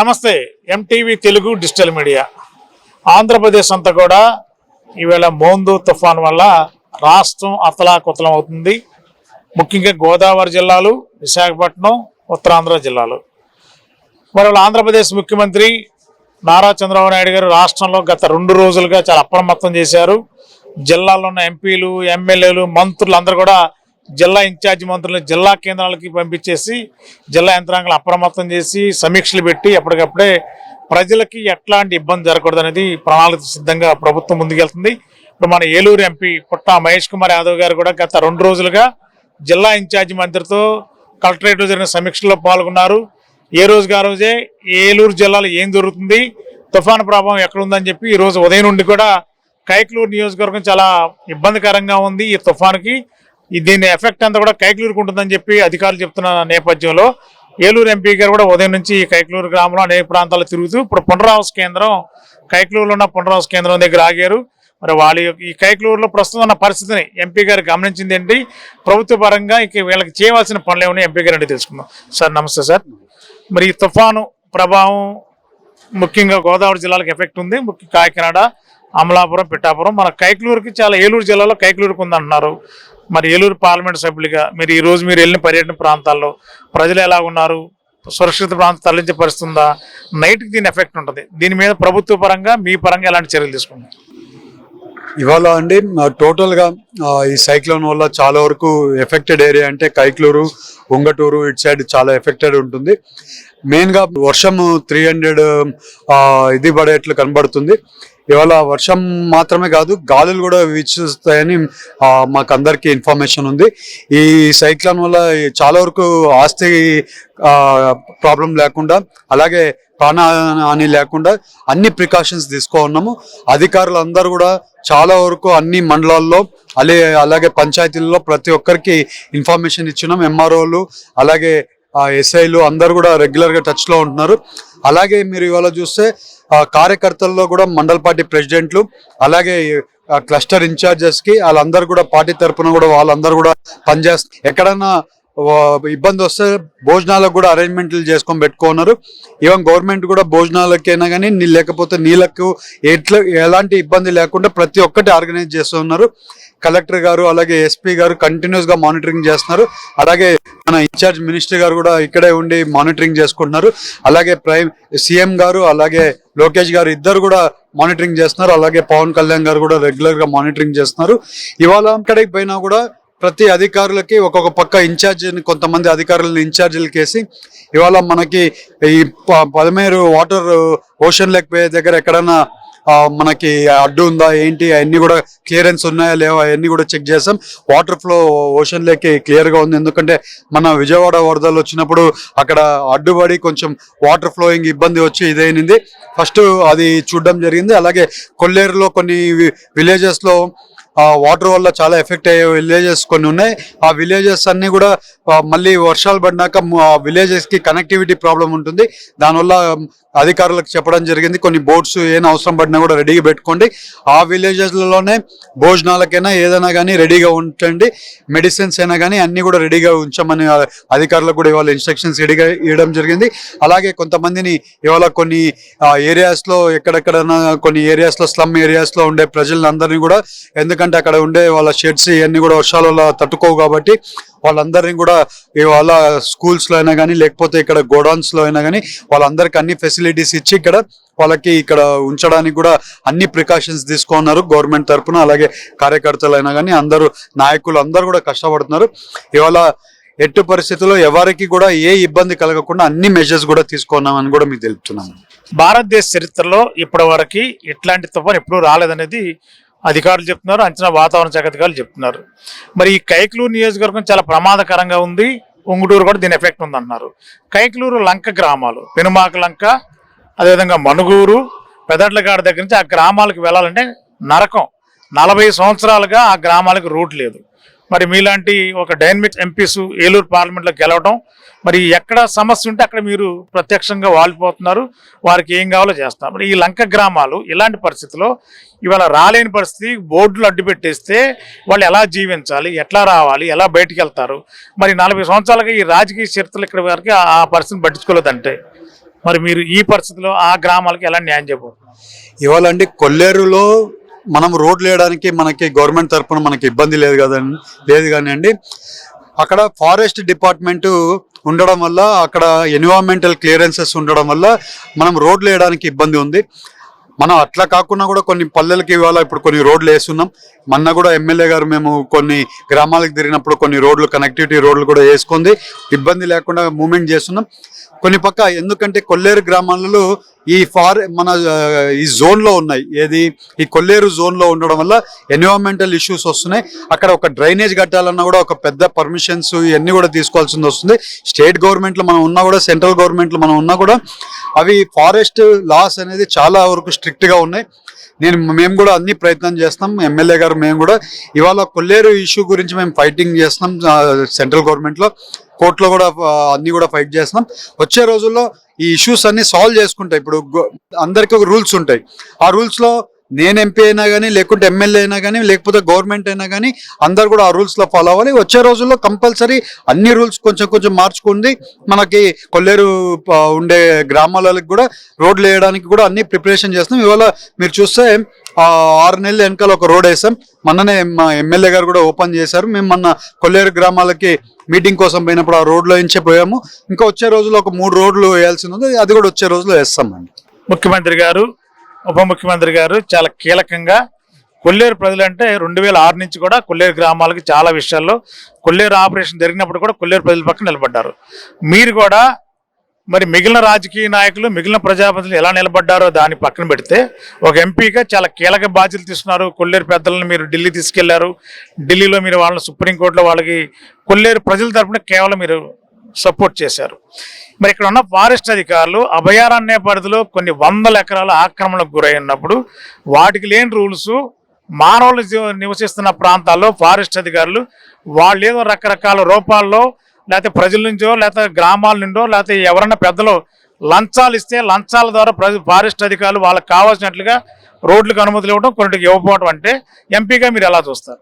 నమస్తే MTV Telugu digital media. Andhra Pradesh అంతా కూడా ఈవేళ మోందు తుఫాన్ వల్ల రాష్ట్రం అతలాకుతలం అవుతుంది. ముఖ్యంగా గోదావరి జిల్లాలు విశాఖపట్నం ఉత్తరాంధ్ర జిల్లాలు. మరి ఆంధ్రప్రదేశ్ ముఖ్యమంత్రి నారా చంద్రబాబు నాయుడు గారు రాష్ట్రంలో గత రెండు రోజులుగా చాలా అప్రమత్తం చేశారు. జిల్లాలో ఉన్న ఎంపీలు ఎమ్మెల్యేలు మంత్రులు అందరూ కూడా జిల్లా ఇన్ఛార్జి మంత్రులను జిల్లా కేంద్రాలకి పంపించేసి జిల్లా యంత్రాంగాలు అప్రమత్తం చేసి సమీక్షలు పెట్టి ఎప్పటికప్పుడే ప్రజలకి ఎట్లాంటి ఇబ్బంది జరగకూడదు అనేది ప్రణాళిక సిద్ధంగా ప్రభుత్వం ముందుకెళ్తుంది. ఇప్పుడు మన ఏలూరు ఎంపీ పుట్టా మహేష్ కుమార్ యాదవ్ గారు కూడా గత రెండు రోజులుగా జిల్లా ఇన్ఛార్జి మంత్రితో కలెక్టరేట్లో జరిగిన సమీక్షలో పాల్గొన్నారు. ఏ రోజుగా ఆ రోజే ఏలూరు జిల్లాలో ఏం జరుగుతుంది తుఫాను ప్రభావం ఎక్కడుందని చెప్పి ఈ రోజు ఉదయం నుండి కూడా కైకలూరు నియోజకవర్గం చాలా ఇబ్బందికరంగా ఉంది ఈ తుఫానుకి. దీని ఎఫెక్ట్ అంతా కూడా కైకలూరుకు ఉంటుందని చెప్పి అధికారులు చెప్తున్న నేపథ్యంలో. ఏలూరు ఎంపీ గారు కూడా ఉదయం నుంచి ఈ కైకలూరు గ్రామంలో అనేక ప్రాంతాలు తిరుగుతూ ఇప్పుడు పునరావాస కేంద్రం కైకలూరులో ఉన్న పునరావాస కేంద్రం దగ్గర ఆగారు. మరి వాళ్ళ యొక్క ఈ కైకలూరులో ప్రస్తుతం ఉన్న పరిస్థితిని ఎంపీ గారు గమనించింది ఏంటి? ప్రభుత్వ పరంగా ఇక వీళ్ళకి చేయవలసిన పనులు ఏమని ఎంపీ గారు అంటే తెలుసుకుందాం. సార్ నమస్తే సార్. మరి ఈ తుఫాను ప్రభావం ముఖ్యంగా గోదావరి జిల్లాలకు ఎఫెక్ట్ ఉంది. ముఖ్య కాకినాడ అమలాపురం పిఠాపురం. మన కైకలూరుకి చాలా ఏలూరు జిల్లాలో కైకలూరుకు ఉందంటున్నారు. మరి ఏలూరు పార్లమెంట్ సభ్యులుగా మీరు ఈ రోజు మీరు వెళ్ళిన పర్యటన ప్రాంతాల్లో ప్రజలు ఎలా ఉన్నారు? సురక్షిత ప్రాంతం తరలించే పరిస్థితి ఉందా? నైట్కి దీని ఎఫెక్ట్ ఉంటుంది. దీని మీద ప్రభుత్వ పరంగా మీ పరంగా ఎలాంటి చర్యలు తీసుకుంటారు ఇవాళ అండి టోటల్గా ఈ సైక్లోన్ వల్ల చాలా వరకు ఎఫెక్టెడ్ ఏరియా అంటే కైక్లూరు ఉంగటూరు ఇటు సైడ్ చాలా ఎఫెక్టెడ్ ఉంటుంది. మెయిన్గా వర్షము వర్షం త్రీ హండ్రెడ్ ఇది పడేట్లు కనబడుతుంది. ఇవాళ వర్షం మాత్రమే కాదు గాలులు కూడా వీచిస్తాయని మాకు అందరికీ ఇన్ఫర్మేషన్ ఉంది. ఈ సైక్లోన్ వల్ల చాలా వరకు ఆస్తి ప్రాబ్లం లేకుండా అలాగే ప్రాణ హాని లేకుండా అన్ని ప్రికాషన్స్ తీసుకో ఉన్నాము అధికారులు అందరూ కూడా చాలా వరకు అన్ని మండలాల్లో అలే అలాగే పంచాయతీల్లో ప్రతి ఒక్కరికి ఇన్ఫర్మేషన్ ఇచ్చినాం. ఎంఆర్ఓలు అలాగే ఎస్ఐలు అందరు కూడా రెగ్యులర్గా టచ్లో ఉంటున్నారు. అలాగే మీరు ఇవాళ చూస్తే కార్యకర్తల్లో కూడా మండల్ పార్టీ ప్రెసిడెంట్లు అలాగే క్లస్టర్ ఇన్ఛార్జెస్కి వాళ్ళందరూ కూడా పార్టీ తరపున కూడా వాళ్ళందరూ కూడా పనిచేస్తారు ఎక్కడన్నా ఇబ్బంది వస్తే భోజనాలకు కూడా అరేంజ్మెంట్లు చేసుకొని పెట్టుకున్నారు ఈవెన్ గవర్నమెంట్ కూడా భోజనాలకైనా కానీ లేకపోతే నీళ్ళకు ఎట్లా ఎలాంటి ఇబ్బంది లేకుండా ప్రతి ఒక్కటి ఆర్గనైజ్ చేస్తున్నారు కలెక్టర్ గారు అలాగే ఎస్పీ గారు కంటిన్యూస్గా మానిటరింగ్ చేస్తున్నారు. అలాగే మన ఇన్ఛార్జ్ మినిస్టర్ గారు కూడా ఇక్కడే ఉండి మానిటరింగ్ చేసుకుంటున్నారు. అలాగే ప్రైమ్ సీఎం గారు అలాగే లోకేష్ గారు ఇద్దరు కూడా మానిటరింగ్ చేస్తున్నారు. అలాగే పవన్ కళ్యాణ్ గారు కూడా రెగ్యులర్గా మానిటరింగ్ చేస్తున్నారు. ఇవాళ ఇక్కడికి పోయినా కూడా ప్రతి అధికారులకి ఒక్కొక్క పక్క ఇన్ఛార్జిని కొంతమంది అధికారులను ఇన్ఛార్జీలకి వేసి ఇవాళ మనకి ఈ ప- పదమేరు వాటర్ ఓషన్ లేక్ పోయే దగ్గర ఎక్కడన్నా మనకి అడ్డు ఉందా ఏంటి అవన్నీ కూడా క్లియరెన్స్ ఉన్నాయా లేవా అవన్నీ కూడా చెక్ చేసాం. వాటర్ ఫ్లో ఓషన్ లేక్ క్లియర్గా ఉంది. ఎందుకంటే మన విజయవాడ వరదలు వచ్చినప్పుడు అక్కడ అడ్డుపడి కొంచెం వాటర్ ఫ్లోయింగ్ ఇబ్బంది వచ్చి ఇదైంది ఫస్ట్ అది చూడడం జరిగింది. అలాగే కొల్లేరులో కొన్ని విలేజెస్లో వాటర్ వల్ల చాలా ఎఫెక్ట్ అయ్యే విలేజెస్ కొన్ని ఉన్నాయి. ఆ విలేజెస్ అన్ని కూడా మళ్ళీ వర్షాలు పడినాక ఆ విలేజెస్కి కనెక్టివిటీ ప్రాబ్లం ఉంటుంది. దానివల్ల అధికారులకు చెప్పడం జరిగింది. కొన్ని బోట్స్ ఏం అవసరం పడినా కూడా రెడీగా పెట్టుకోండి. ఆ విలేజెస్లలోనే భోజనాలకైనా ఏదైనా కానీ రెడీగా ఉంచండి. మెడిసిన్స్ అయినా కానీ అన్ని కూడా రెడీగా ఉంచమని అధికారులకు కూడా ఇవాళ ఇన్స్ట్రక్షన్స్ రెడీగా ఇవ్వడం జరిగింది. అలాగే కొంతమందిని ఇవాళ కొన్ని ఏరియాస్లో ఎక్కడెక్కడైనా కొన్ని ఏరియాస్లో స్లమ్ ఏరియాస్లో ఉండే ప్రజలందరినీ కూడా ఎందుకంటే అక్కడ ఉండే వాళ్ళ షెడ్స్ ఇవన్నీ కూడా వర్షాల వల్ల తట్టుకోవు కాబట్టి వాళ్ళందరినీ కూడా ఇవాళ స్కూల్స్లో అయినా కానీ లేకపోతే ఇక్కడ గోడౌన్స్లో అయినా కానీ వాళ్ళందరికీ అన్ని ఫెసిలిటీస్ ఇచ్చి ఇక్కడ వాళ్ళకి ఇక్కడ ఉంచడానికి కూడా అన్ని ప్రికాషన్స్ తీసుకున్నారు గవర్నమెంట్ తరఫున అలాగే కార్యకర్తలు అయినా కానీ అందరూ నాయకులు అందరూ కూడా కష్టపడుతున్నారు. ఇవాళ ఎట్టు పరిస్థితుల్లో ఎవరికి కూడా ఏ ఇబ్బంది కలగకుండా అన్ని మెజర్స్ కూడా తీసుకున్నామని కూడా మీకు తెలుపుతున్నాము భారతదేశ చరిత్రలో ఇప్పటి వరకు ఇట్లాంటి తుఫాన్ ఎప్పుడూ రాలేదనేది అధికారులు చెప్తున్నారు అంచనా వాతావరణ శాఖ అధికారులు చెప్తున్నారు. మరి ఈ కైకలూరు నియోజకవర్గం చాలా ప్రమాదకరంగా ఉంది ఉంగుటూరు కూడా దీని ఎఫెక్ట్ ఉందన్నారు. కైకలూరు లంక గ్రామాలు పెనుమాక లంక అదేవిధంగా మనుగూరు పెదట్లగాడ దగ్గర నుంచి ఆ గ్రామాలకు వెళ్ళాలంటే నరకం. నలభై సంవత్సరాలుగా ఆ గ్రామాలకు రూట్ లేదు. మరి మీలాంటి ఒక డైనమిక్ ఎంపీస్ ఏలూరు పార్లమెంట్లో గెలవడం మరి ఎక్కడ సమస్య ఉంటే అక్కడ మీరు ప్రత్యక్షంగా వాలిపోతున్నారు వారికి ఏం కావాలో చేస్తున్నారు మరి ఈ లంక గ్రామాలు ఇలాంటి పరిస్థితిలో ఇవాళ రాలేని పరిస్థితి బోర్డులు అడ్డు పెట్టేస్తే వాళ్ళు ఎలా జీవించాలి ఎట్లా రావాలి ఎలా బయటికి వెళ్తారు? మరి నలభై సంవత్సరాలుగా ఈ రాజకీయ చరిత్రలు ఇక్కడ వరకు ఆ- పరిస్థితిని పట్టించుకోలేదంటే మరి మీరు ఈ పరిస్థితిలో ఆ గ్రామాలకు ఎలా న్యాయం చేయబోతున్నారు? ఇవాళ అండి కొల్లేరులో మనం రోడ్లు వేయడానికి మనకి గవర్నమెంట్ తరఫున మనకి ఇబ్బంది లేదు కదండి లేదు కానీ అండి అక్కడ ఫారెస్ట్ డిపార్ట్మెంట్ ఉండడం వల్ల అక్కడ ఎన్విరాన్మెంటల్ క్లియరెన్సెస్ ఉండడం వల్ల మనం రోడ్లు వేయడానికి ఇబ్బంది ఉంది. మనం అట్లా కాకుండా కూడా కొన్ని పల్లెలకి ఇవాళ ఇప్పుడు కొన్ని రోడ్లు వేస్తున్నాం. మొన్న కూడా ఎమ్మెల్యే గారు మేము కొన్ని గ్రామాలకు తిరిగినప్పుడు కొన్ని రోడ్లు కనెక్టివిటీ రోడ్లు కూడా వేసుకుంది. ఇబ్బంది లేకుండా మూమెంట్ చేస్తున్నాం. కొన్ని పక్క ఎందుకంటే కొల్లేరు గ్రామాలలో ఈ ఫార్ మన ఈ జోన్లో ఉన్నాయి. ఏది? ఈ కొల్లేరు జోన్లో ఉండడం వల్ల ఎన్విరాన్మెంటల్ ఇష్యూస్ వస్తున్నాయి. అక్కడ ఒక డ్రైనేజ్ కట్టాలన్నా కూడా ఒక పెద్ద పర్మిషన్స్ ఇవన్నీ కూడా తీసుకోవాల్సింది వస్తుంది. స్టేట్ గవర్నమెంట్లో మనం ఉన్నా కూడా సెంట్రల్ గవర్నమెంట్లు మనం ఉన్నా కూడా అవి ఫారెస్ట్ లాస్ అనేది చాలా వరకు స్ట్రిక్ట్గా ఉన్నాయి. నేను మేము కూడా అన్ని ప్రయత్నం చేస్తాం. ఎమ్మెల్యే గారు మేము కూడా. ఇవాళ కొల్లేరు ఇష్యూ గురించి మేము ఫైటింగ్ చేస్తున్నాం సెంట్రల్ గవర్నమెంట్లో కోర్టులో కూడా అన్ని కూడా ఫైట్ చేస్తున్నాం. వచ్చే రోజుల్లో ఈ ఇష్యూస్ అన్ని సాల్వ్ చేసుకుంటాయి. ఇప్పుడు అందరికీ ఒక రూల్స్ ఉంటాయి. ఆ రూల్స్లో నేను ఎంపీ అయినా కానీ లేకుంటే ఎమ్మెల్యే అయినా కానీ లేకపోతే గవర్నమెంట్ అయినా కానీ అందరు కూడా ఆ రూల్స్లో ఫాలో అవ్వాలి. వచ్చే రోజుల్లో కంపల్సరీ అన్ని రూల్స్ కొంచెం కొంచెం మార్చుకుంది. మనకి కొల్లేరు ఉండే గ్రామాలకు కూడా రోడ్లు వేయడానికి కూడా అన్ని ప్రిపరేషన్ చేస్తున్నాం. ఇవాళ మీరు చూస్తే ఆరు నెలల వెనకాల ఒక రోడ్ వేసాం. మొన్ననే మా ఎమ్మెల్యే గారు కూడా ఓపెన్ చేశారు. మేము మొన్న కొల్లేరు గ్రామాలకి మీటింగ్ కోసం పోయినప్పుడు ఆ రోడ్లో ఎంచే పోయాము. ఇంకా వచ్చే రోజుల్లో ఒక మూడు రోడ్లు వేయాల్సి ఉంది. అది కూడా వచ్చే రోజులో వేస్తామండి ముఖ్యమంత్రి గారు ఉప ముఖ్యమంత్రి గారు చాలా కీలకంగా కొల్లేరు ప్రజలంటే రెండు వేల ఆరు నుంచి కూడా కొల్లేరు గ్రామాలకు చాలా విషయాల్లో కొల్లేరు ఆపరేషన్ జరిగినప్పుడు కూడా కొల్లేరు ప్రజల పక్కన నిలబడ్డారు. మీరు కూడా మరి మిగిలిన రాజకీయ నాయకులు మిగిలిన ప్రజాప్రతినిధులు ఎలా నిలబడ్డారో దాన్ని పక్కన పెడితే ఒక ఎంపీగా చాలా కీలక బాధ్యతలు తీసుకున్నారు. కొల్లేరు పెద్దలను మీరు ఢిల్లీ తీసుకెళ్ళారు. ఢిల్లీలో మీరు వాళ్ళని సుప్రీంకోర్టులో వాళ్ళకి కొల్లేరు ప్రజల తరపున కేవలం మీరు సపోర్ట్ చేశారు. మరి ఇక్కడ ఉన్న ఫారెస్ట్ అధికారులు అభయారణ్య పరిధిలో కొన్ని వందల ఎకరాల ఆక్రమణకు గురై ఉన్నప్పుడు వాటికి లేని రూల్స్ మానవులు నివసిస్తున్న ప్రాంతాల్లో ఫారెస్ట్ అధికారులు వాళ్ళు ఏదో రకరకాల రూపాల్లో లేకపోతే ప్రజల నుంచో లేకపోతే గ్రామాల నుండో లేకపోతే ఎవరైనా పెద్దలు లంచాలు ఇస్తే లంచాల ద్వారా ప్రజ ఫారెస్ట్ అధికారులు వాళ్ళకి కావాల్సినట్లుగా రోడ్లకు అనుమతులు ఇవ్వడం కొన్నిటికి ఇవ్వకపోవడం అంటే ఎంపీగా మీరు ఎలా చూస్తారు?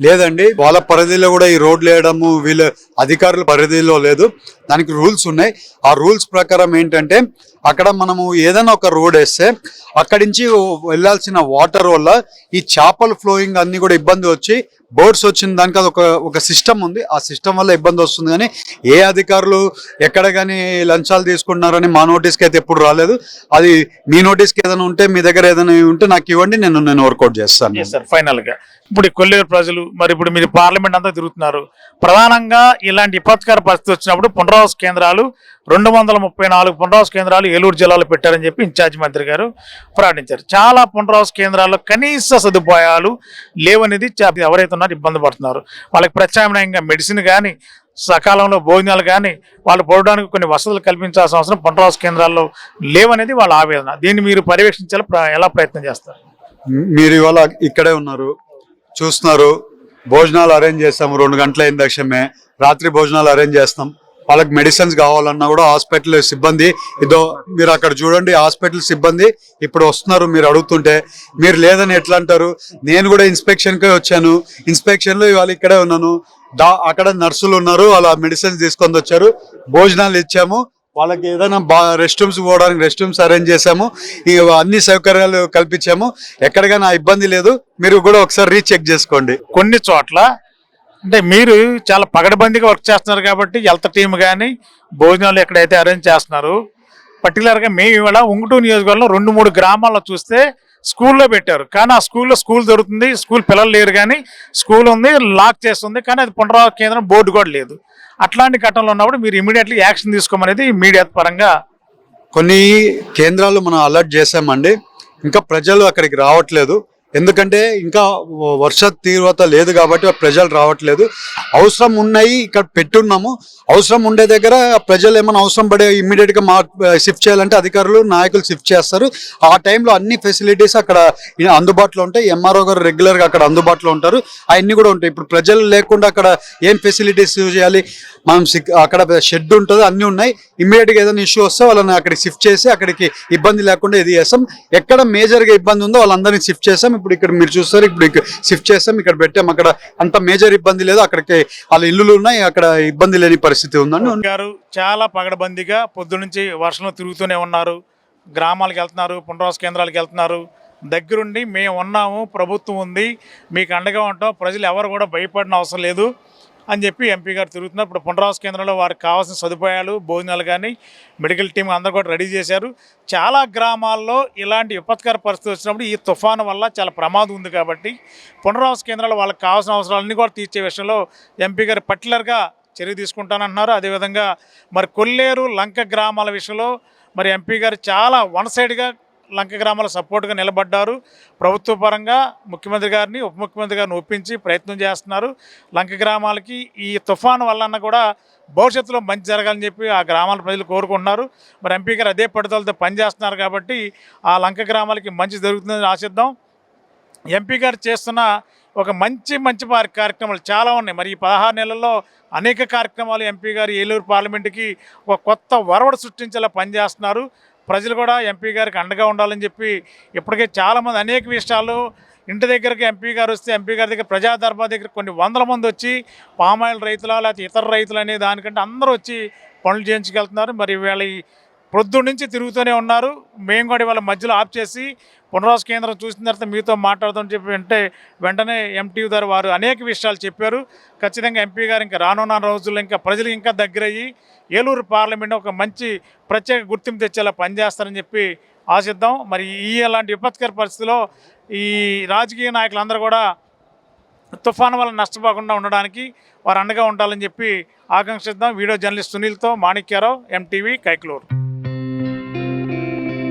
లేదండి వాళ్ళ పరిధిలో కూడా ఈ రోడ్లు వేయడము వీళ్ళ అధికారుల పరిధిలో లేదు. దానికి రూల్స్ ఉన్నాయి. ఆ రూల్స్ ప్రకారం ఏంటంటే అక్కడ మనము ఏదైనా ఒక రోడ్ వేస్తే అక్కడి నుంచి వెళ్ళాల్సిన వాటర్ వల్ల ఈ చేపల ఫ్లోయింగ్ అన్ని కూడా ఇబ్బంది వచ్చి బోర్డ్స్ వచ్చిన దానికి అది ఒక ఒక సిస్టమ్ ఉంది. ఆ సిస్టమ్ వల్ల ఇబ్బంది వస్తుంది కానీ ఏ అధికారులు ఎక్కడ కానీ లంచాలు తీసుకుంటున్నారని మా నోటీస్కి అయితే ఎప్పుడు రాలేదు. అది మీ నోటీస్కి ఏదైనా ఉంటే మీ దగ్గర ఏదైనా ఉంటే నాకు ఇవ్వండి నేను నేను వర్కౌట్ చేస్తాను. సార్ ఫైనల్గా ఇప్పుడు కొల్లేరు ప్రజలు మరి ఇప్పుడు మీరు పార్లమెంట్ అంతా తిరుగుతున్నారు. ప్రధానంగా ఇలాంటి విపత్కర పరిస్థితి వచ్చినప్పుడు పునరావాస కేంద్రాలు రెండు వందల ముప్పై నాలుగు పునరావాస కేంద్రాలు ఏలూరు జిల్లాలో పెట్టారని చెప్పి ఇన్ఛార్జ్ మంత్రి గారు ప్రకటించారు. చాలా పునరావాస కేంద్రాల్లో కనీస సదుపాయాలు లేవనేది ఎవరైతే ఉన్నారో ఇబ్బంది పడుతున్నారు. వాళ్ళకి ప్రత్యామ్నాయంగా మెడిసిన్ కానీ సకాలంలో భోజనాలు కానీ వాళ్ళు పోవడానికి కొన్ని వసతులు కల్పించాల్సిన అవసరం పునరావాస కేంద్రాల్లో లేవనేది వాళ్ళ ఆవేదన. దీన్ని మీరు పర్యవేక్షించాలి ప్ర- ఎలా ప్రయత్నం చేస్తారు? మీరు ఇవాళ ఇక్కడే ఉన్నారు చూస్తున్నారు. భోజనాలు అరేంజ్ చేస్తాము రెండు గంటల అయింది దక్షమే రాత్రి భోజనాలు అరేంజ్ చేస్తాం. వాళ్ళకి మెడిసిన్స్ కావాలన్నా కూడా హాస్పిటల్ సిబ్బంది ఇదో మీరు అక్కడ చూడండి హాస్పిటల్ సిబ్బంది ఇప్పుడు వస్తున్నారు మీరు అడుగుతుంటే. మీరు లేదని ఎట్లా అంటారు? నేను కూడా ఇన్స్పెక్షన్కే వచ్చాను. ఇన్స్పెక్షన్లో ఇవాళ ఇక్కడే ఉన్నాను. డా అక్కడ నర్సులు ఉన్నారు వాళ్ళ మెడిసిన్స్ తీసుకొని వచ్చారు. భోజనాలు ఇచ్చాము. వాళ్ళకి ఏదైనా బా రెస్ట్ రూమ్స్ పోవడానికి రెస్ట్ రూమ్స్ అరేంజ్ చేసాము అన్ని సౌకర్యాలు కల్పించాము. ఎక్కడికైనా ఇబ్బంది లేదు. మీరు కూడా ఒకసారి రీచెక్ చేసుకోండి. కొన్ని చోట్ల అంటే మీరు చాలా పగడబందీగా వర్క్ చేస్తున్నారు కాబట్టి హెల్త్ టీమ్ కానీ భోజనాలు ఎక్కడైతే అరేంజ్ చేస్తున్నారు పర్టికులర్గా మేము ఇవాళ ఉంగుటూరు నియోజకవర్గంలో రెండు మూడు గ్రామాల్లో చూస్తే స్కూల్లో పెట్టారు. కానీ ఆ స్కూల్లో స్కూల్ దొరుకుతుంది స్కూల్ పిల్లలు లేరు కానీ స్కూల్ ఉంది లాక్ చేస్తుంది కానీ అది పునరావ కేంద్రం బోర్డు కూడా లేదు. అట్లాంటి ఘటనలు ఉన్నప్పుడు మీరు ఇమీడియట్లీ యాక్షన్ తీసుకోమనేది మీడియా పరంగా కొన్ని కేంద్రాలు మనం అలర్ట్ చేసామండి ఇంకా ప్రజలు అక్కడికి రావట్లేదు. ఎందుకంటే ఇంకా వర్ష తీవ్రత లేదు కాబట్టి ప్రజలు రావట్లేదు. అవసరం ఉన్నాయి ఇక్కడ పెట్టున్నాము. అవసరం ఉండే దగ్గర ప్రజలు ఏమైనా అవసరం పడే ఇమ్మీడియట్గా మా షిఫ్ట్ చేయాలంటే అధికారులు నాయకులు షిఫ్ట్ చేస్తారు. ఆ టైంలో అన్ని ఫెసిలిటీస్ అక్కడ అందుబాటులో ఉంటాయి. ఎంఆర్ఓ గారు రెగ్యులర్గా అక్కడ అందుబాటులో ఉంటారు. అవన్నీ కూడా ఉంటాయి. ఇప్పుడు ప్రజలు లేకుండా అక్కడ ఏం ఫెసిలిటీస్ యూజ్ చేయాలి? మనం అక్కడ షెడ్ ఉంటుంది అన్నీ ఉన్నాయి. ఇమ్మీడియట్గా ఏదైనా ఇష్యూ వస్తే వాళ్ళని అక్కడికి షిఫ్ట్ చేసి అక్కడికి ఇబ్బంది లేకుండా ఇది చేస్తాం. ఎక్కడ మేజర్గా ఇబ్బంది ఉందో వాళ్ళందరినీ షిఫ్ట్ చేస్తాం. ఇప్పుడు ఇక్కడ మీరు చూస్తారు ఇప్పుడు ఇక్కడ షిఫ్ట్ చేస్తాం ఇక్కడ పెట్టాం అక్కడ అంత మేజర్ ఇబ్బంది లేదు. అక్కడికి వాళ్ళ ఇల్లులు ఉన్నాయి అక్కడ ఇబ్బంది లేని పరిస్థితి ఉందండి గారు చాలా పగడబందీగా పొద్దునుంచి వర్షంలో తిరుగుతూనే ఉన్నారు. గ్రామాలకు వెళ్తున్నారు పునరావాస కేంద్రాలకు వెళ్తున్నారు. దగ్గరుండి మేము ఉన్నాము ప్రభుత్వం ఉంది. మీకు అండగా ఉంటాం. ప్రజలు ఎవరు కూడా భయపడిన అవసరం లేదు. అని చెప్పి ఎంపీ గారు తిరుగుతున్నారు. ఇప్పుడు పునరావాస కేంద్రంలో వారికి కావాల్సిన సదుపాయాలు భోజనాలు కానీ మెడికల్ టీం అందరూ కూడా రెడీ చేశారు. చాలా గ్రామాల్లో ఇలాంటి విపత్కర పరిస్థితి వచ్చినప్పుడు ఈ తుఫాను వల్ల చాలా ప్రమాదం ఉంది కాబట్టి పునరావాస కేంద్రాలు వాళ్ళకి కావాల్సిన అవసరాలన్నీ కూడా తీర్చే విషయంలో ఎంపీ గారు పర్టికులర్గా చర్య తీసుకుంటానంటున్నారు. అదేవిధంగా మరి కొల్లేరు లంక గ్రామాల విషయంలో మరి ఎంపీ గారు చాలా వన్ సైడ్గా లంక గ్రామాల సపోర్ట్గా నిలబడ్డారు. ప్రభుత్వ పరంగా ముఖ్యమంత్రి గారిని ఉప ముఖ్యమంత్రి గారిని ఒప్పించి ప్రయత్నం చేస్తున్నారు. లంక గ్రామాలకి ఈ తుఫాను వలన కూడా భవిష్యత్తులో మంచి జరగాలని చెప్పి ఆ గ్రామాల ప్రజలు కోరుకుంటున్నారు. మరి ఎంపీ గారు అదే పట్టుదలతో పనిచేస్తున్నారు కాబట్టి ఆ లంక గ్రామాలకి మంచి జరుగుతుందని ఆశిద్దాం. ఎంపీ గారు చేస్తున్న ఒక మంచి మంచి కార్యక్రమాలు చాలా ఉన్నాయి. మరి ఈ పదహారు నెలల్లో అనేక కార్యక్రమాలు ఎంపీ గారు ఏలూరు పార్లమెంటుకి ఒక కొత్త వరవడు సృష్టించేలా పనిచేస్తున్నారు. ప్రజలు కూడా ఎంపీ గారికి అండగా ఉండాలని చెప్పి ఇప్పటికే చాలామంది అనేక విషయాలు ఇంటి దగ్గరికి ఎంపీ గారు వస్తే ఎంపీ గారి దగ్గర ప్రజా దర్బార్ దగ్గర కొన్ని వందల మంది వచ్చి పామాయిల్ రైతుల లేకపోతే ఇతర రైతులు అనే దానికంటే అందరూ వచ్చి పనులు చేయించగలుగుతున్నారు. మరి వీళ్ళ ప్రొద్దు నుంచి తిరుగుతూనే ఉన్నారు. మేము కూడా ఇవాళ మధ్యలో ఆఫ్ చేసి పునరావాస కేంద్రం చూసిన తర్వాత మీతో మాట్లాడుతామని చెప్పి అంటే వెంటనే ఎంటీ గారు వారు అనేక విషయాలు చెప్పారు. ఖచ్చితంగా ఎంపీ గారు ఇంకా రానున్న రోజుల్లో ఇంకా ప్రజలు ఇంకా దగ్గరయ్యి ఏలూరు పార్లమెంట్ ఒక మంచి ప్రత్యేక గుర్తింపు తెచ్చేలా పనిచేస్తారని చెప్పి ఆశిద్దాం. మరి ఈ అలాంటి విపత్కర పరిస్థితిలో ఈ రాజకీయ నాయకులందరూ కూడా తుఫాను వల్ల నష్టపోకుండా ఉండడానికి వారు అండగా ఉండాలని చెప్పి ఆకాంక్షిద్దాం. వీడియో జర్నలిస్ట్ సునీల్తో మాణిక్యారావు ఎంటీవీ కైక్లూరు.